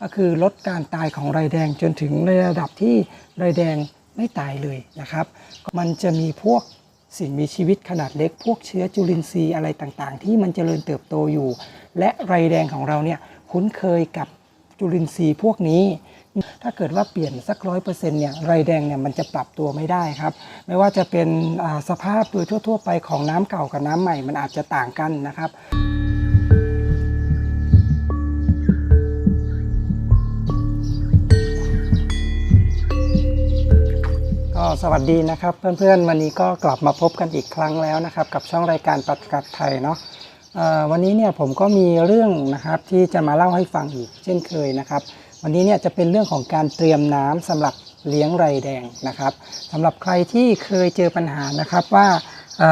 ก็คือลดการตายของไรแดงจนถึงในระดับที่ไรแดงไม่ตายเลยนะครับ มันจะมีพวกสิ่งมีชีวิตขนาดเล็ก พวกเชื้อจุลินทรีย์อะไรต่างๆ ที่มันเจริญเติบโตอยู่ และไรแดงของเราเนี่ยคุ้นเคยกับจุลินทรีย์พวกนี้ ถ้าเกิดว่าเปลี่ยนสักร้อยเปอร์เซ็นต์เนี่ยไรแดงเนี่ยมันจะปรับตัวไม่ได้ครับ ไม่ว่าจะเป็นสภาพโดยทั่ว ๆ ไปของน้ำเก่ากับน้ำใหม่มันอาจจะต่างกันนะครับ ก็สวัสดีนะครับ เพื่อนๆวันนี้ก็กลับมาพบกันอีกครั้งแล้วนะครับ กับช่องรายการปัดกัดไทยเนาะวันนี้เนี่ยผมก็มีเรื่องนะครับที่จะมาเล่าให้ฟังอีกเช่นเคยนะครับ วันนี้เนี่ยจะเป็นเรื่องของการเตรียมน้ำสำหรับเลี้ยงไรแดงนะครับสำหรับใครที่เคยเจอปัญหานะครับว่าเ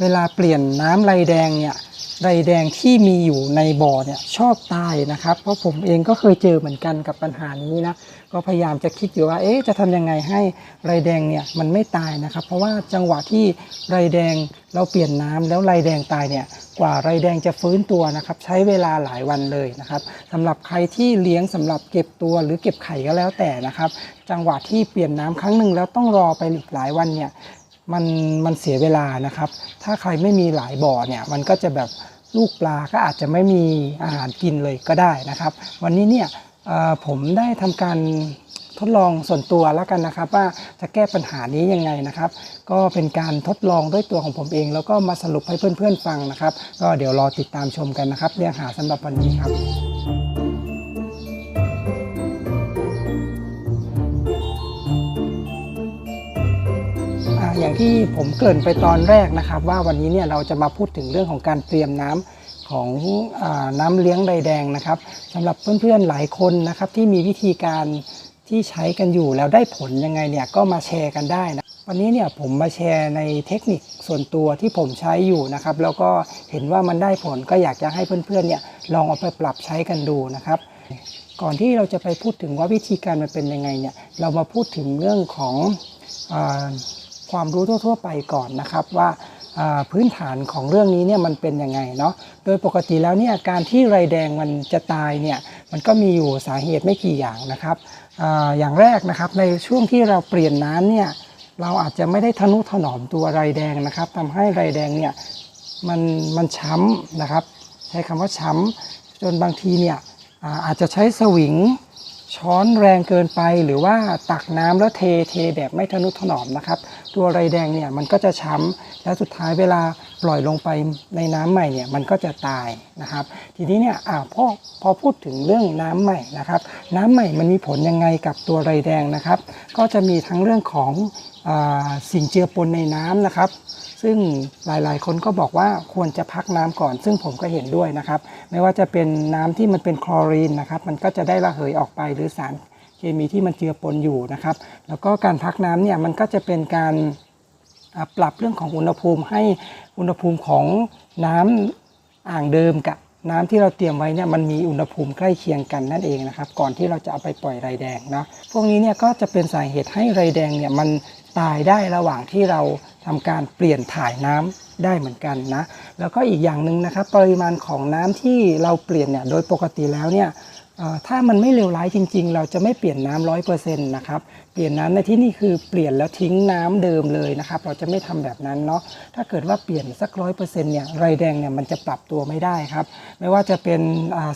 เวลาเปลี่ยนน้ำไรแดงเนี่ย ไรแดงที่มีอยู่ในบ่อเนี่ยชอบตายนะครับ เพราะผมเองก็เคยเจอเหมือนกันกับปัญหานี้นะก็พยายามจะคิดอยู่ว่าเอ๊ะจะทำยังไงให้ไรแดงเนี่ยมันไม่ตายนะครับ เพราะว่าจังหวะที่ไรแดงเราเปลี่ยนน้ำแล้วไรแดงตายเนี่ยกว่าไรแดงจะฟื้นตัวนะครับ ใช้เวลาหลายวันเลยนะครับสำหรับใครที่เลี้ยงสำหรับเก็บตัวหรือเก็บไข่ก็แล้วแต่นะครับ จังหวะที่เปลี่ยนน้ำครั้งหนึ่งแล้วต้องรอไปอีกหลายวันเนี่ย มันมันเสียเวลานะครับ ถ้าใครไม่มีหลายบ่อเนี่ยมันก็จะแบบลูกปลาก็อาจจะไม่มีอาหารกินเลยก็ได้นะครับ วันนี้เนี่ยผมได้ทำการทดลองส่วนตัวแล้วกันนะครับ ว่าจะแก้ปัญหานี้ยังไงนะครับ ก็เป็นการทดลองด้วยตัวของผมเอง แล้วก็มาสรุปให้เพื่อนๆฟังนะครับ ก็เดี๋ยวรอติดตามชมกันนะครับเรื่องหาสำหรับวันนี้ครับ อย่างที่ผมเกริ่นไปตอนแรกนะครับ ว่าวันนี้เนี่ยเราจะมาพูดถึงเรื่องของการเตรียมน้ำของอน้ำเลี้ยงใบแดงนะครับสำหรับเพื่อนๆหลายคนนะครับ ที่มีวิธีการที่ใช้กันอยู่แล้วได้ผลยังไงเนี่ยก็มาแชร์กันได้นะวันนี้เนี่ยผมมาแชร์ในเทคนิคส่วนตัวที่ผมใช้อยู่นะครับ แล้วก็เห็นว่ามันได้ผลก็อยากจะให้เพื่อนๆเนี่ยลองเอาไปปรับใช้กันดูนะครับ ก่อนที่เราจะไปพูดถึงว่าวิธีการมันเป็นยังไงเนี่ยเรามาพูดถึงเรื่องของ ความรู้ทั่ว ๆ ไปก่อนนะครับว่าพื้นฐานของเรื่องนี้เนี่ยมันเป็นยังไงเนาะ โดยปกติแล้วเนี่ยการที่ไรแดงมันจะตายเนี่ยมันก็มีอยู่สาเหตุไม่กี่อย่างนะครับออย่างแรกนะครับในช่วงที่เราเปลี่ยนน้ำเนี่ยเราอาจจะไม่ได้ทนุถนอมตัวไรแดงนะครับทำให้ไรแดงเนี่ยมันมันช้ำนะครับ ใช้คำว่าช้ำจนบางทีเนี่ยอาจจะใช้สวิง ช้อนแรงเกินไปหรือว่าตักน้ำแล้วเทเทแบบไม่ทนุถนอมนะครับ ตัวไรแดงเนี่ยมันก็จะช้ำแล้วสุดท้ายเวลาปล่อยลงไปในน้ำใหม่เนี่ยมันก็จะตายนะครับ ทีนี้เนี่ยอ่าพอพอพูดถึงเรื่องน้ำใหม่นะครับ น้ำใหม่มันมีผลยังไงกับตัวไรแดงนะครับ ก็จะมีทั้งเรื่องของอสิ่งเจือปนในน้ำนะครับ ซึ่งหลายๆ คนก็บอกว่าควรจะพักน้ำก่อน ซึ่งผมก็เห็นด้วยนะครับ ไม่ว่าจะเป็นน้ำที่มันเป็นคลอรีนนะครับ มันก็จะได้ระเหยออกไปหรือสารเคมีที่มันเจือปนอยู่นะครับ แล้วก็การพักน้ำเนี่ยมันก็จะเป็นการปรับเรื่องของอุณหภูมิให้อุณหภูมิของน้ำอ่างเดิมกับ น้ำที่เราเตรียมไว้เนี่ยมันมีอุณหภูมิใกล้เคียงกันนั่นเองนะครับ ก่อนที่เราจะเอาไปปล่อยไรแดงเนาะพวกนี้เนี่ยก็จะเป็นสาเหตุให้ไรแดงเนี่ยมันตายได้ระหว่างที่เราทำการเปลี่ยนถ่ายน้ำได้เหมือนกันนะ แล้วก็อีกอย่างหนึ่งนะครับ ปริมาณของน้ำที่เราเปลี่ยนเนี่ยโดยปกติแล้วเนี่ย ถ้ามันไม่เลวร้ายจริง ๆ เราจะไม่เปลี่ยนน้ำร้อยเปอร์เซ็นต์นะครับเปลี่ยนน้ำในที่นี่คือเปลี่ยนแล้วทิ้งน้ำเดิมเลยนะครับเราจะไม่ทำแบบนั้นเนาะถ้าเกิดว่าเปลี่ยนสักร้อยเปอร์เซ็นต์เนี่ยไรแดงเนี่ยมันจะปรับตัวไม่ได้ครับ ไม่ว่าจะเป็น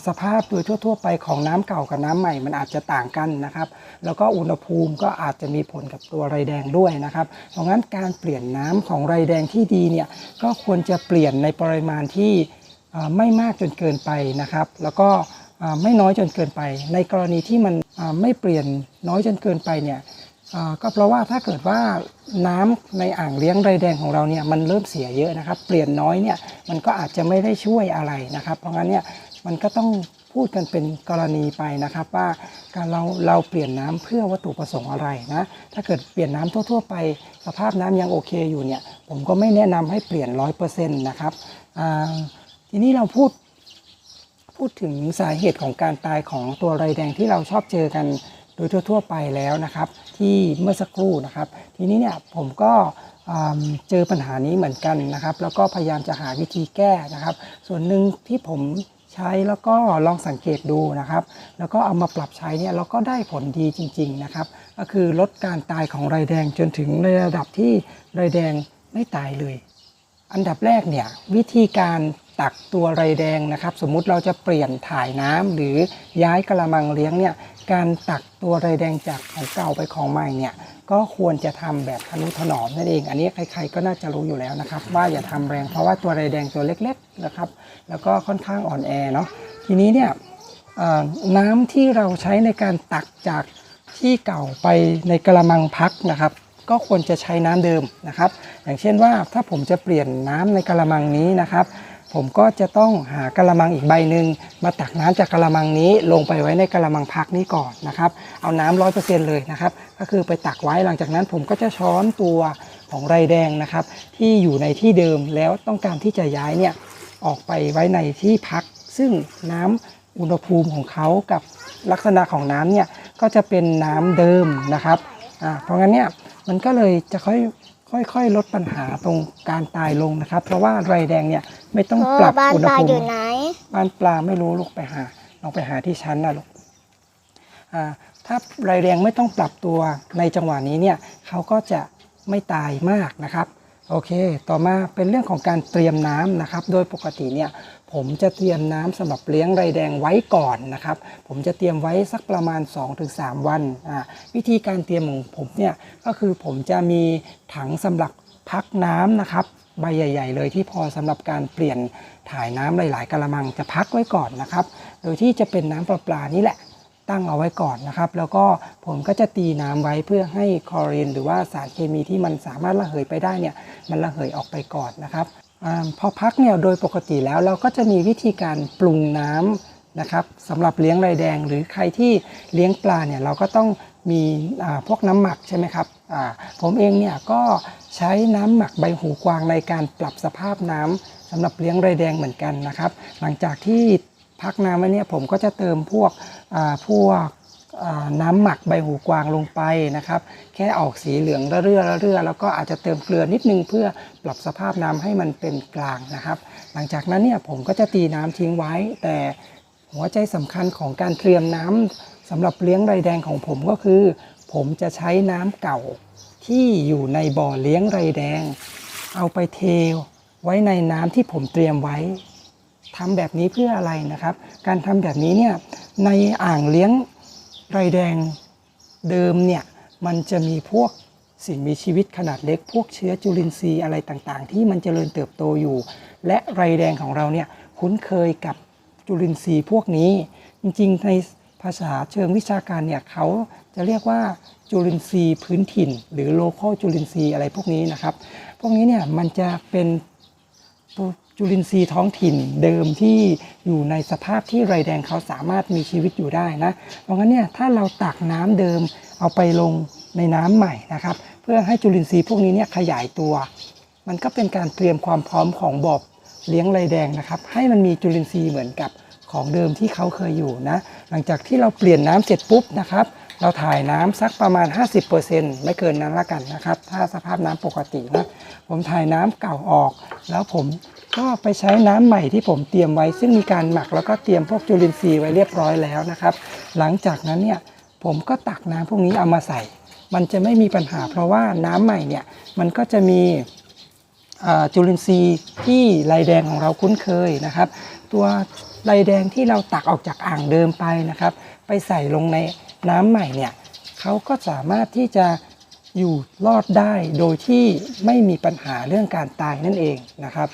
สภาพโดยทั่ว ๆ ไปของน้ำเก่ากับน้ำใหม่มันอาจจะต่างกันนะครับแล้วก็อุณหภูมิก็อาจจะมีผลกับตัวไรแดงด้วยนะครับเพราะงั้นการเปลี่ยนน้ำของไรแดงที่ดีเนี่ยก็ควรจะเปลี่ยนในปริมาณที่ไม่มากจนเกินไปนะครับ แล้วก็ ไม่น้อยจนเกินไป ในกรณีที่มันไม่เปลี่ยนน้อยจนเกินไปเนี่ยก็เพราะว่าถ้าเกิดว่าน้ำในอ่างเลี้ยงไรแดงของเราเนี่ยมันเริ่มเสียเยอะนะครับ เปลี่ยนน้อยเนี่ยมันก็อาจจะไม่ได้ช่วยอะไรนะครับ เพราะงั้นเนี่ยมันก็ต้องพูดกันเป็นกรณีไปนะครับว่าการเราเราเปลี่ยนน้ำเพื่อวัตถุประสงค์อะไรนะถ้าเกิดเปลี่ยนน้ำทั่ว ๆ ไป สภาพน้ำยังโอเคอยู่เนี่ยผมก็ไม่แนะนำให้เปลี่ยนร้อยเปอร์เซ็นต์นะครับทีนี้เราพูด พูดถึงสาเหตุของการตายของตัวไรแดงที่เราชอบเจอกันโดยทั่ว ๆ ไปแล้วนะครับ ที่เมื่อสักครู่นะครับ ทีนี้เนี่ยผมก็เจอปัญหานี้เหมือนกันนะครับ แล้วก็พยายามจะหาวิธีแก้นะครับ ส่วนหนึ่งที่ผมใช้แล้วก็ลองสังเกตดูนะครับ แล้วก็เอามาปรับใช้เนี่ยเราก็ได้ผลดีจริง ๆนะครับ ก็คือลดการตายของไรแดงจนถึงในระดับที่ไรแดงไม่ตายเลย อันดับแรกเนี่ยวิธีการ ตักตัวไรแดงนะครับ สมมุติเราจะเปลี่ยนถ่ายน้ำหรือย้ายกระมังเลี้ยงเนี่ยการตักตัวไรแดงจากของเก่าไปของใหม่เนี่ยก็ควรจะทำแบบทนุถนอมนั่นเอง อันนี้ใครๆก็น่าจะรู้อยู่แล้วนะครับ ว่าอย่าทำแรงเพราะว่าตัวไรแดงตัวเล็กๆนะครับ แล้วก็ค่อนข้างอ่อนแอเนาะทีนี้เนี่ยน้ำที่เราใช้ในการตักจากที่เก่าไปในกระมังพักนะครับ ก็ควรจะใช้น้ำเดิมนะครับ อย่างเช่นว่าถ้าผมจะเปลี่ยนน้ำในกระมังนี้นะครับ ผมก็จะต้องหากระมังอีกใบหนึ่งมาตักน้ำจากกระมังนี้ลงไปไว้ในกระมังพักนี้ก่อนนะครับ เอาน้ำร้อยเปอร์เซ็นต์เลยนะครับ ก็คือไปตักไว้หลังจากนั้นผมก็จะช้อนตัวของไรแดงนะครับ ที่อยู่ในที่เดิมแล้วต้องการที่จะย้ายเนี่ยออกไปไว้ในที่พัก ซึ่งน้ำอุณหภูมิของเขากับลักษณะของน้ำเนี่ยก็จะเป็นน้ำเดิมนะครับอ่าเพราะงั้นเนี่ยมันก็เลยจะค่อย ค่อยๆ ลดปัญหาตรงการตายลงนะครับ เพราะว่าไรแดงเนี่ยไม่ต้องพ่อปรับบ้านอุณหปลาภูอยู่มิไหนบ้านปลาไม่รู้ลูกไปหาลองไปหาที่ชั้นนะลูกอ่าถ้าไรแดงไม่ต้องปรับตัวในจังหวะนี้เนี่ยเขาก็จะไม่ตายมากนะครับ โอเค ต่อมาเป็นเรื่องของการเตรียมน้ำนะครับ โดยปกติเนี่ย ผมจะเตรียมน้ำสำหรับเลี้ยงไรแดงไว้ก่อนนะครับ ผมจะเตรียมไว้สักประมาณ 2-3 วันอ่าวิธีการเตรียมของผมเนี่ยก็คือผมจะมีถังสำหรับพักน้ำนะครับใบใหญ่ ๆ เลยที่พอสำหรับการเปลี่ยนถ่ายน้ำหลายๆกระมังจะพักไว้ก่อนนะครับ โดยที่จะเป็นน้ำประปานี่แหละตั้งเอาไว้ก่อนนะครับ แล้วก็ผมก็จะตีน้ำไว้เพื่อให้คลอรีนหรือว่าสารเคมีที่มันสามารถระเหยไปได้เนี่ยมันระเหยออกไปก่อนนะครับ อพอพักเนี่ยโดยปกติแล้วเราก็จะมีวิธีการปรุงน้ำนะครับสำหรับเลี้ยงไรแดง หรือใครที่เลี้ยงปลาเนี่ยเราก็ต้องมีอ่าพวกน้ำหมักใช่ไหมครับผมเองเนี่ยก็ใช้น้ำหมักใบหูกวางในการปรับสภาพน้ำสำหรับเลี้ยงไรแดงเหมือนกันนะครับ หลังจากที่พักน้ำไว้เนี่ยผมก็จะเติมพวกพวก น้ำหมักใบหูกวางลงไปนะครับ แค่ออกสีเหลืองระเรื่อระเรื่อแล้วก็อาจจะเติมเกลือนิดนึงเพื่อปรับสภาพน้ำให้มันเป็นกลางนะครับ หลังจากนั้นเนี่ยผมก็จะตีน้ำทิ้งไว้ แต่หัวใจสำคัญของการเตรียมน้ำสำหรับเลี้ยงไรแดงของผมก็คือ ผมจะใช้น้ำเก่าที่อยู่ในบ่อเลี้ยงไรแดง เอาไปเทไว้ในน้ำที่ผมเตรียมไว้ทำแบบนี้เพื่ออะไรนะครับ การทำแบบนี้เนี่ยในอ่างเลี้ยง ไรแดงเดิมเนี่ยมันจะมีพวกสิ่งมีชีวิตขนาดเล็ก พวกเชื้อจุลินทรีย์อะไรต่างๆ ที่มันเจริญเติบโตอยู่ และไรแดงของเราเนี่ยคุ้นเคยกับจุลินทรีย์พวกนี้ จริงๆในภาษาเชิงวิชาการเนี่ยเขาจะเรียกว่าจุลินทรีย์พื้นถิ่น หรือ local จุลินทรีย์อะไรพวกนี้นะครับ พวกนี้เนี่ยมันจะเป็น จุลินทรีย์ท้องถิ่นเดิมที่อยู่ในสภาพที่ไรแดงเขาสามารถมีชีวิตอยู่ได้นะ เพราะงั้นเนี่ยถ้าเราตักน้ำเดิมเอาไปลงในน้ำใหม่นะครับ เพื่อให้จุลินทรีย์พวกนี้เนี่ยขยายตัว มันก็เป็นการเตรียมความพร้อมของบ่อเลี้ยงไรแดงนะครับ ให้มันมีจุลินทรีย์เหมือนกับของเดิมที่เขาเคยอยู่นะ หลังจากที่เราเปลี่ยนน้ำเสร็จปุ๊บนะครับเราถ่ายน้ำสักประมาณ 50%ไม่เกินนั้นละกันนะครับ ถ้าสภาพน้ำปกตินะ ผมถ่ายน้ำเก่าออก แล้วผม ก็ไปใช้น้ำใหม่ที่ผมเตรียมไว้ ซึ่งมีการหมักแล้วก็เตรียมพวกจุลินทรีย์ไว้เรียบร้อยแล้วนะครับ หลังจากนั้นเนี่ยผมก็ตักน้ำพวกนี้เอามาใส่ มันจะไม่มีปัญหา เพราะว่าน้ำใหม่เนี่ยมันก็จะมีจุลินทรีย์ที่ไรแดงของเราคุ้นเคยนะครับ ตัวไรแดงที่เราตักออกจากอ่างเดิมไปนะครับ ไปใส่ลงในน้ำใหม่เนี่ยเขาก็สามารถที่จะอยู่รอดได้โดยที่ไม่มีปัญหาเรื่องการตายนั่นเองนะครับ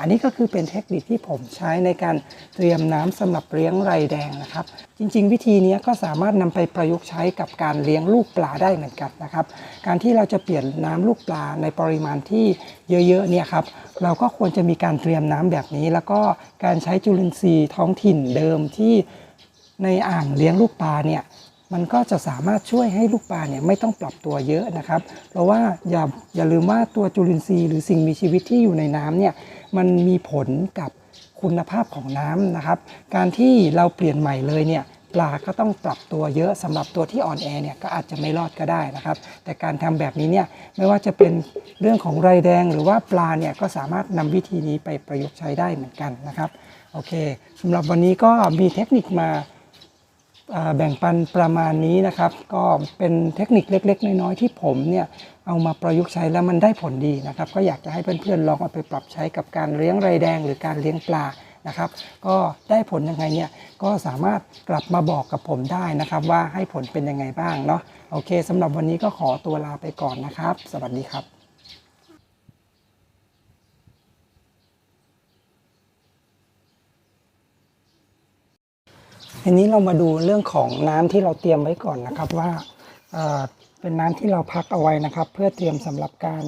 อันนี้ก็คือเป็นเทคนิคที่ผมใช้ในการเตรียมน้ำสำหรับเลี้ยงไรแดงนะครับ จริง ๆ วิธีนี้ก็สามารถนำไปประยุกต์ใช้กับการเลี้ยงลูกปลาได้เหมือนกันนะครับ การที่เราจะเปลี่ยนน้ำลูกปลาในปริมาณที่เยอะๆเนี่ยครับเราก็ควรจะมีการเตรียมน้ำแบบนี้ แล้วก็การใช้จุลินทรีย์ท้องถิ่นเดิมที่ในอ่างเลี้ยงลูกปลาเนี่ย มันก็จะสามารถช่วยให้ลูกปลาเนี่ยไม่ต้องปรับตัวเยอะนะครับ เพราะว่าอย่าอย่าลืมว่าตัวจุลินทรีย์หรือสิ่งมีชีวิตที่อยู่ในน้ำเนี่ยมันมีผลกับคุณภาพของน้ำนะครับ การที่เราเปลี่ยนใหม่เลยเนี่ยปลาก็ต้องปรับตัวเยอะสำหรับตัวที่อ่อนแอเนี่ยก็อาจจะไม่รอดก็ได้นะครับ แต่การทำแบบนี้เนี่ยไม่ว่าจะเป็นเรื่องของไรแดงหรือว่าปลาเนี่ยก็สามารถนำวิธีนี้ไปประยุกต์ใช้ได้เหมือนกันนะครับโอเคสำหรับวันนี้ก็มีเทคนิคมา แบ่งปันประมาณนี้นะครับ ก็เป็นเทคนิคเล็ก ๆ น้อยๆที่ผมเนี่ยเอามาประยุกต์ใช้แล้วมันได้ผลดีนะครับ ก็อยากจะให้เพื่อนๆลองเอาไปปรับใช้กับการเลี้ยงไรแดงหรือการเลี้ยงปลานะครับ ก็ได้ผลยังไงเนี่ยก็สามารถกลับมาบอกกับผมได้นะครับ ว่าให้ผลเป็นยังไงบ้างเนาะโอเคสำหรับวันนี้ก็ขอตัวลาไปก่อนนะครับ สวัสดีครับ ทีนี้เรามาดูเรื่องของน้ำที่เราเตรียมไว้ก่อนนะครับว่าเเป็นน้ำที่เราพักเอาไว้นะครับ เพื่อเตรียมสำหรับการ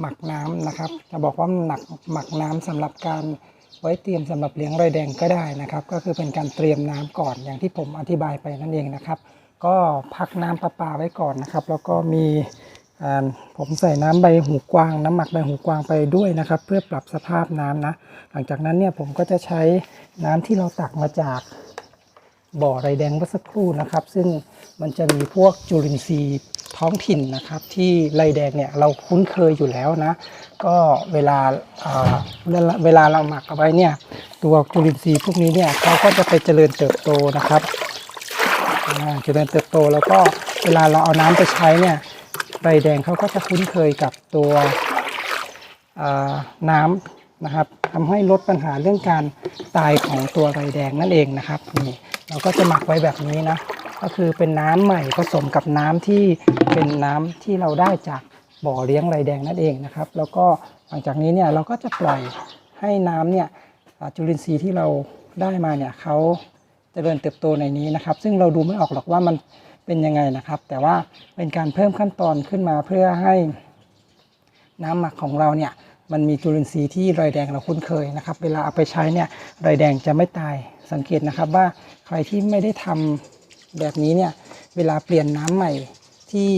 หมักน้ำนะครับ จะบอกว่าหนักหมักน้ำสำหรับการไว้เตรียมสำหรับเลี้ยงไรแดงก็ได้นะครับ ก็คือเป็นการเตรียมน้ำก่อนอย่างที่ผมอธิบายไปนั่นเองนะครับ ก็พักน้ำประปาไว้ก่อนนะครับ แล้วก็มี ผมใส่น้ำใบหูกวาง น้ำหมักใบหูกวางไปด้วยนะครับ เพื่อปรับสภาพน้ำนะ หลังจากนั้นเนี่ยผมก็จะใช้น้ำที่เราตักมาจากบ่อไรแดงเมื่อสักครู่นะครับ ซึ่งมันจะมีพวกจุลินทรีย์ท้องถิ่นนะครับ ที่ไรแดงเนี่ยเราคุ้นเคยอยู่แล้วนะ ก็เวลาเวลาเวลาเราหมักเอาไว้เนี่ยตัวจุลินทรีย์พวกนี้เนี่ยเขาก็จะไปเจริญเติบโตนะครับเจริญเติบโตแล้วก็เวลาเราเอาน้ำไปใช้เนี่ย ไรแดงเขาก็จะคุ้นเคยกับตัวน้ำนะครับทำให้ลดปัญหาเรื่องการตายของตัวไรแดงนั่นเองนะครับนี่เราก็จะหมักไว้แบบนี้นะก็คือเป็นน้ำใหม่ผสมกับน้ำที่เป็นน้ำที่เราได้จากบ่อเลี้ยงไรแดงนั่นเองนะครับ แล้วก็หลังจากนี้เนี่ยเราก็จะปล่อยให้น้ำเนี่ยจุลินทรีย์ที่เราได้มาเนี่ยเขาเจริญเติบโตในนี้นะครับ ซึ่งเราดูไม่ออกหรอกว่ามัน เป็นยังไงนะครับ แต่ว่าเป็นการเพิ่มขั้นตอนขึ้นมาเพื่อให้น้ำหมักของเราเนี่ยมันมีจุลินทรีย์ที่ไรแดงเราคุ้นเคยนะครับ เวลาเอาไปใช้เนี่ยไรแดงจะไม่ตายสังเกตนะครับว่าใครที่ไม่ได้ทำแบบนี้เนี่ยเวลาเปลี่ยนน้ำใหม่ที่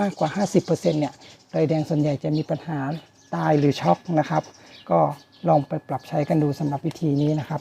มากกว่า 50%เนี่ยไรแดงส่วนใหญ่จะมีปัญหาตายหรือช็อกนะครับ ก็ลองไปปรับใช้กันดูสำหรับวิธีนี้นะครับ